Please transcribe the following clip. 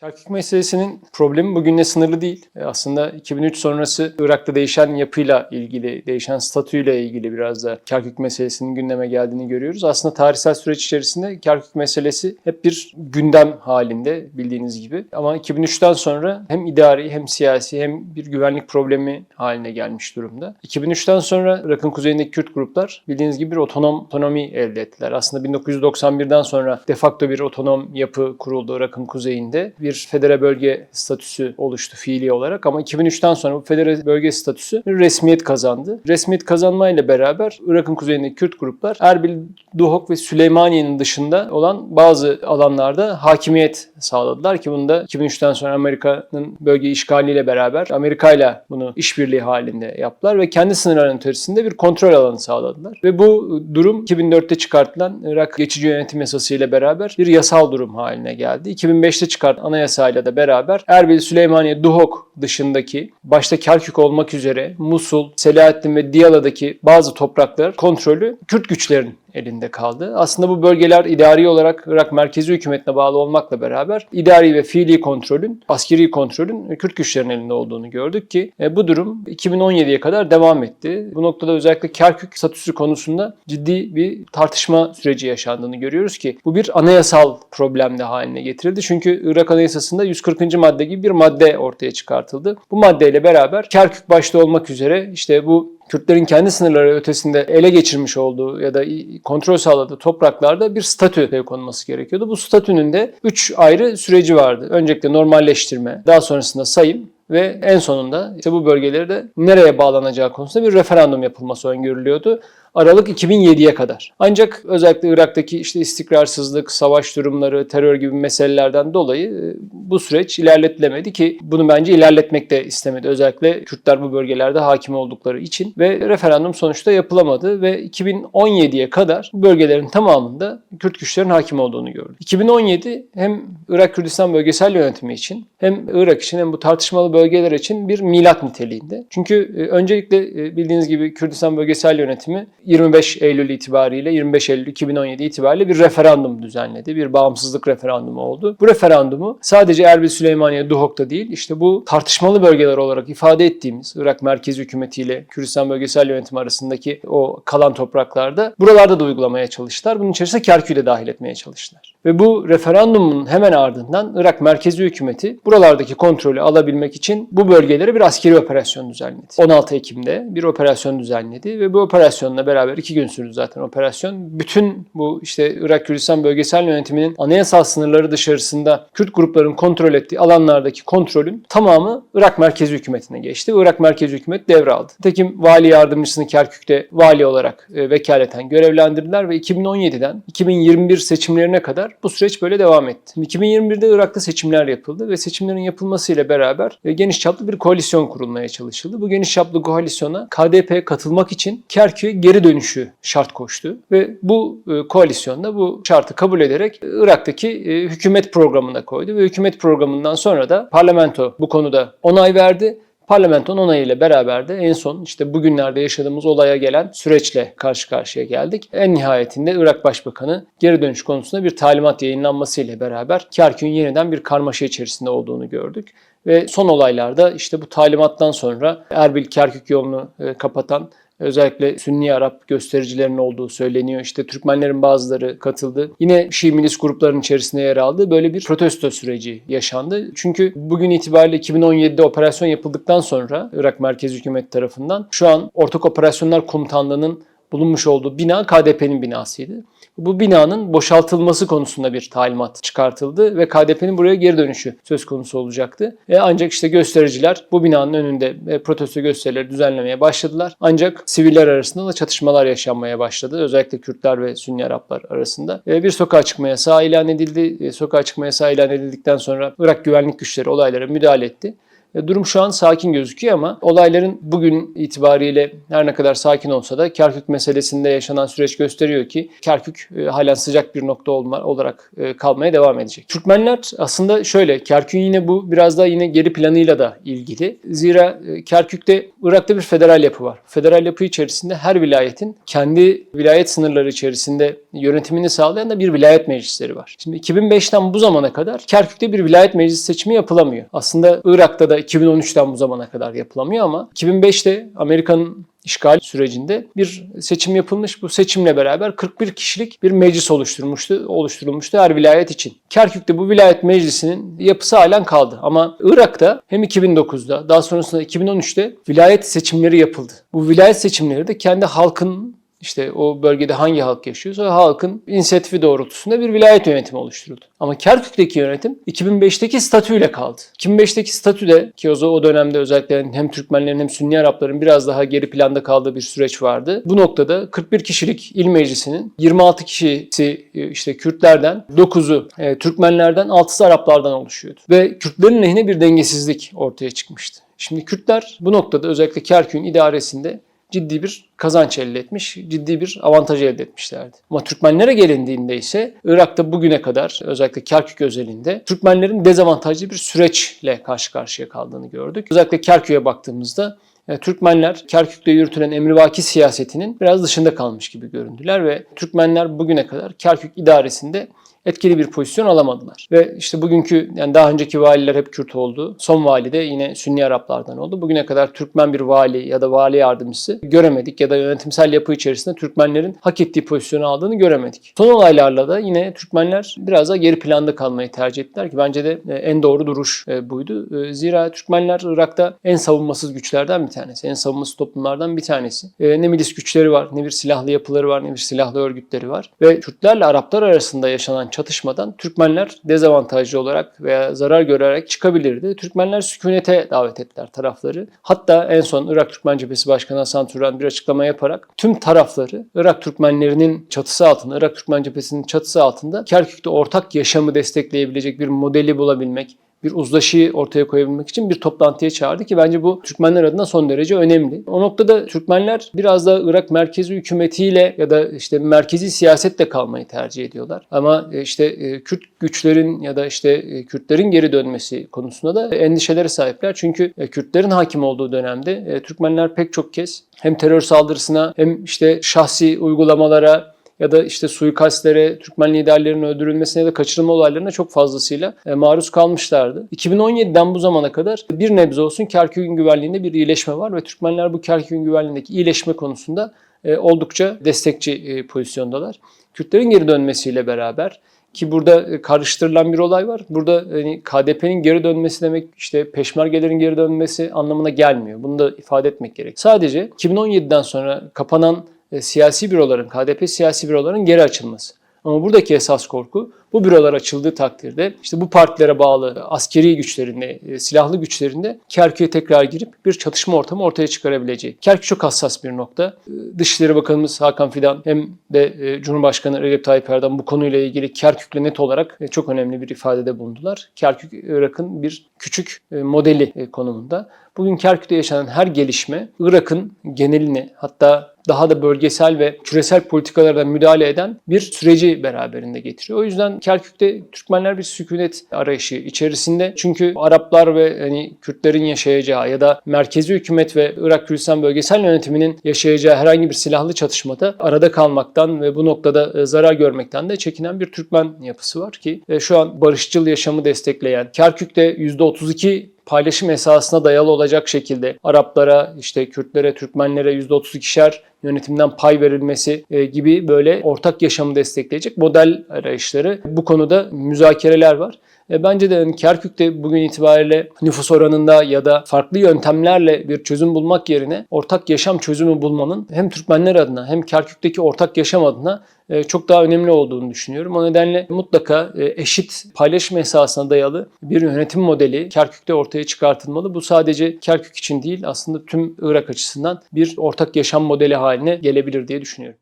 Kerkük meselesinin problemi bugünle sınırlı değil. E, Aslında 2003 sonrası Irak'ta değişen yapıyla ilgili, değişen statüyle ilgili biraz da Kerkük meselesinin gündeme geldiğini görüyoruz. Aslında tarihsel süreç içerisinde Kerkük meselesi hep bir gündem halinde bildiğiniz gibi. Ama 2003'ten sonra hem idari hem siyasi hem bir güvenlik problemi haline gelmiş durumda. 2003'ten sonra Irak'ın kuzeyindeki Kürt gruplar bildiğiniz gibi bir otonom otonomi elde ettiler. Aslında 1991'den sonra de facto bir otonom yapı kuruldu Irak'ın kuzeyinde. Bir federe bölge statüsü oluştu fiili olarak ama 2003'ten sonra bu federe bölge statüsü bir resmiyet kazandı. Resmiyet kazanmayla beraber Irak'ın kuzeyindeki Kürt gruplar Erbil, Duhok ve Süleymaniye'nin dışında olan bazı alanlarda hakimiyet sağladılar ki bunu da 2003'ten sonra Amerika'nın bölge işgaliyle beraber Amerika ile bunu işbirliği halinde yaptılar ve kendi sınırlarının içerisinde bir kontrol alanı sağladılar. Ve bu durum 2004'te çıkartılan Irak Geçici Yönetim Yasası ile beraber bir yasal durum haline geldi. 2005'te çıkartılan anayasayla da beraber Erbil, Süleymaniye, Duhok dışındaki başta Kerkük olmak üzere Musul, Selahattin ve Diyala'daki bazı topraklar kontrolü Kürt güçlerin elinde kaldı. Aslında bu bölgeler idari olarak Irak merkezi hükümetine bağlı olmakla beraber idari ve fiili kontrolün, askeri kontrolün Kürt güçlerin elinde olduğunu gördük ki e, bu durum 2017'ye kadar devam etti. Bu noktada özellikle Kerkük statüsü konusunda ciddi bir tartışma süreci yaşandığını görüyoruz ki bu bir anayasal problem de haline getirildi. Çünkü Irak Anayasası'nda 140. madde gibi bir madde ortaya çıkartıldı. Bu maddeyle beraber Kerkük başta olmak üzere işte bu Kürtlerin kendi sınırları ötesinde ele geçirmiş olduğu ya da kontrol sağladığı topraklarda bir statü konulması gerekiyordu. Bu statünün de 3 ayrı süreci vardı. Öncelikle normalleştirme, daha sonrasında sayım ve en sonunda işte bu bölgeleri de nereye bağlanacağı konusunda bir referandum yapılması öngörülüyordu. Aralık 2007'ye kadar. Ancak özellikle Irak'taki işte istikrarsızlık, savaş durumları, terör gibi meselelerden dolayı e, bu süreç ilerletilemedi ki bunu bence ilerletmek de istemedi. Özellikle Kürtler bu bölgelerde hakim oldukları için ve referandum sonuçta yapılamadı ve 2017'ye kadar bu bölgelerin tamamında Kürt güçlerin hakim olduğunu gördük. 2017 hem Irak Kürdistan bölgesel yönetimi için hem Irak için hem bu tartışmalı bölgeler için bir milat niteliğinde. Çünkü e, öncelikle e, bildiğiniz gibi Kürdistan bölgesel yönetimi 25 Eylül itibariyle 25 Eylül 2017 itibariyle bir referandum düzenledi. Bir bağımsızlık referandumu oldu. Bu referandumu sadece Erbil Süleymaniye Duhok'ta değil işte bu tartışmalı bölgeler olarak ifade ettiğimiz Irak merkezi hükümetiyle Kürdistan bölgesel yönetimi arasındaki o kalan topraklarda buralarda da uygulamaya çalıştılar. Bunun içerisinde Kerkük'ü de dahil etmeye çalıştılar. Ve bu referandumun hemen ardından Irak merkezi hükümeti buralardaki kontrolü alabilmek için bu bölgelere bir askeri operasyon düzenledi. 16 Ekim'de bir operasyon düzenledi ve bu operasyonla beraber iki gün sürdü zaten operasyon. Bütün bu işte Irak Kürdistan bölgesel yönetiminin anayasal sınırları dışarısında Kürt grupların kontrol ettiği alanlardaki kontrolün tamamı Irak merkezi hükümetine geçti. Irak merkezi hükümet devraldı. Tekim vali yardımcısını Kerkük'te vali olarak e, vekaleten görevlendirdiler ve 2017'den 2021 seçimlerine kadar bu süreç böyle devam etti. 2021'de Irak'ta seçimler yapıldı ve seçimlerin yapılmasıyla beraber e, geniş çaplı bir koalisyon kurulmaya çalışıldı. Bu geniş çaplı koalisyona KDP katılmak için Kerkük'e geri dönüşü şart koştu ve bu e, koalisyonda bu şartı kabul ederek Irak'taki e, hükümet programına koydu ve hükümet programından sonra da parlamento bu konuda onay verdi. Parlamentonun onayıyla beraber de en son işte bugünlerde yaşadığımız olaya gelen süreçle karşı karşıya geldik. En nihayetinde Irak Başbakanı geri dönüş konusunda bir talimat yayınlanmasıyla beraber Kerkük'ün yeniden bir karmaşa içerisinde olduğunu gördük. Ve son olaylarda işte bu talimattan sonra Erbil-Kerkük yolunu e, kapatan Özellikle Sünni Arap göstericilerin olduğu söyleniyor. İşte Türkmenlerin bazıları katıldı. Yine Şii milis grupların içerisinde yer aldı. Böyle bir protesto süreci yaşandı. Çünkü bugün itibariyle 2017'de operasyon yapıldıktan sonra Irak Merkez Hükümet tarafından şu an Ortak Operasyonlar Komutanlığı'nın bulunmuş olduğu bina KDP'nin binasıydı. Bu binanın boşaltılması konusunda bir talimat çıkartıldı ve KDP'nin buraya geri dönüşü söz konusu olacaktı. E ancak işte göstericiler bu binanın önünde e, protesto gösterileri düzenlemeye başladılar. Ancak siviller arasında da çatışmalar yaşanmaya başladı. Özellikle Kürtler ve Sünni Araplar arasında. E, bir sokağa çıkma yasağı ilan edildi. E, sokağa çıkma yasağı ilan edildikten sonra Irak güvenlik güçleri olaylara müdahale etti Durum şu an sakin gözüküyor ama olayların bugün itibariyle her ne kadar sakin olsa da Kerkük meselesinde yaşanan süreç gösteriyor ki Kerkük e, halen sıcak bir nokta olarak e, kalmaya devam edecek. Türkmenler aslında şöyle Kerkük'ün yine bu biraz daha yine geri planıyla da ilgili. Zira e, Kerkük'te Irak'ta bir federal yapı var. Federal yapı içerisinde her vilayetin kendi vilayet sınırları içerisinde yönetimini sağlayan da bir vilayet meclisleri var. Şimdi 2005'ten bu zamana kadar Kerkük'te bir vilayet meclis seçimi yapılamıyor. Aslında Irak'ta da 2013'ten bu zamana kadar yapılamıyor ama 2005'te Amerika'nın işgal sürecinde bir seçim yapılmış. Bu seçimle beraber 41 kişilik bir meclis oluşturmuştu, oluşturulmuştu her vilayet için. Kerkük'te bu vilayet meclisinin yapısı halen kaldı. Ama Irak'ta hem 2009'da daha sonrasında 2013'te vilayet seçimleri yapıldı. Bu vilayet seçimleri de kendi halkın işte o bölgede hangi halk yaşıyorsa halkın inisiyatifi doğrultusunda bir vilayet yönetimi oluşturuldu. Ama Kerkük'teki yönetim 2005'teki statüyle kaldı. 2005'teki statüde ki o o dönemde özellikle hem Türkmenlerin hem Sünni Arapların biraz daha geri planda kaldığı bir süreç vardı. Bu noktada 41 kişilik il meclisinin 26 kişisi e, işte Kürtlerden, 9'u e, Türkmenlerden, 6'sı Araplardan oluşuyordu. Ve Kürtlerin lehine bir dengesizlik ortaya çıkmıştı. Şimdi Kürtler bu noktada özellikle Kerkük'ün idaresinde ciddi bir kazanç elde etmiş, ciddi bir avantaj elde etmişlerdi. Ama Türkmenlere gelindiğinde ise Irak'ta bugüne kadar özellikle Kerkük özelinde Türkmenlerin dezavantajlı bir süreçle karşı karşıya kaldığını gördük. Özellikle Kerkük'e baktığımızda e, Türkmenler Kerkük'te yürütülen emrivaki siyasetinin biraz dışında kalmış gibi göründüler ve Türkmenler bugüne kadar Kerkük idaresinde etkili bir pozisyon alamadılar. Ve işte bugünkü yani daha önceki valiler hep Kürt oldu. Son vali de yine Sünni Araplardan oldu. Bugüne kadar Türkmen bir vali ya da vali yardımcısı göremedik ya da yönetimsel yapı içerisinde Türkmenlerin hak ettiği pozisyonu aldığını göremedik. Son olaylarla da yine Türkmenler biraz daha geri planda kalmayı tercih ettiler ki bence de e, en doğru duruş e, buydu. E, zira Türkmenler Irak'ta en savunmasız güçlerden bir tanesi. En savunmasız toplumlardan bir tanesi. Ne milis güçleri var, ne bir silahlı yapıları var, ne bir silahlı örgütleri var. Ve Kürtlerle Araplar arasında yaşanan çatışmadan Türkmenler dezavantajlı olarak veya zarar görerek çıkabilirdi. Türkmenler sükunete davet ettiler tarafları. Hatta en son Irak Türkmen Cephesi Başkanı Hasan Turan bir açıklama yaparak tüm tarafları Irak Türkmenlerinin çatısı altında, Irak Türkmen Cephesi'nin çatısı altında Kerkük'te ortak yaşamı destekleyebilecek bir modeli bulabilmek, bir uzlaşıyı ortaya koyabilmek için bir toplantıya çağırdı ki bence bu Türkmenler adına son derece önemli. O noktada Türkmenler biraz da Irak merkezi hükümetiyle ya da işte merkezi siyasetle kalmayı tercih ediyorlar. Ama e, işte e, Kürt güçlerin ya da işte e, Kürtlerin geri dönmesi konusunda da endişelere sahipler. Çünkü Kürtlerin hakim olduğu dönemde Türkmenler pek çok kez hem terör saldırısına hem işte şahsi uygulamalara ya da işte suikastlere, Türkmen liderlerinin öldürülmesine ya da kaçırılma olaylarına çok fazlasıyla e, maruz kalmışlardı. 2017'den bu zamana kadar bir nebze olsun Kerkük'ün güvenliğinde bir iyileşme var ve Türkmenler bu Kerkük'ün güvenliğindeki iyileşme konusunda e, oldukça destekçi e, pozisyondalar. Kürtlerin geri dönmesiyle beraber ki burada karıştırılan bir olay var. Burada hani KDP'nin geri dönmesi demek işte peşmergelerin geri dönmesi anlamına gelmiyor. Bunu da ifade etmek gerek. Sadece 2017'den sonra kapanan e, siyasi büroların, KDP siyasi büroların geri açılması. Ama buradaki esas korku bu bürolar açıldığı takdirde işte bu partilere bağlı askeri güçlerinde, e, silahlı güçlerinde Kerkük'e tekrar girip bir çatışma ortamı ortaya çıkarabileceği. Kerkük çok hassas bir nokta. E, Dışişleri Bakanımız Hakan Fidan hem de Cumhurbaşkanı Recep Tayyip Erdoğan bu konuyla ilgili Kerkük'le net olarak çok önemli bir ifadede bulundular. Kerkük Irak'ın bir küçük modeli konumunda. Bugün Kerkük'te yaşanan her gelişme Irak'ın genelini hatta daha da bölgesel ve küresel politikalara müdahale eden bir süreci beraberinde getiriyor. O yüzden Kerkük'te Türkmenler bir sükunet arayışı içerisinde. Çünkü Araplar ve hani Kürtlerin yaşayacağı ya da merkezi hükümet ve Irak Kürdistan bölgesel yönetiminin yaşayacağı herhangi bir silahlı çatışmada arada kalmaktan ve bu noktada e, zarar görmekten de çekinen bir Türkmen yapısı var ki e, şu an barışçıl yaşamı destekleyen Kerkük'te %32 paylaşım esasına dayalı olacak şekilde Araplara, işte Kürtlere, Türkmenlere %32'şer yönetimden pay verilmesi e, gibi böyle ortak yaşamı destekleyecek model arayışları. Bu konuda müzakereler var. E, bence de yani Kerkük'te bugün itibariyle nüfus oranında ya da farklı yöntemlerle bir çözüm bulmak yerine ortak yaşam çözümü bulmanın hem Türkmenler adına hem Kerkük'teki ortak yaşam adına e, çok daha önemli olduğunu düşünüyorum. O nedenle mutlaka e, eşit paylaşım esasına dayalı bir yönetim modeli Kerkük'te ortaya çıkartılmalı. Bu sadece Kerkük için değil aslında tüm Irak açısından bir ortak yaşam modeli haline gelebilir diye düşünüyorum.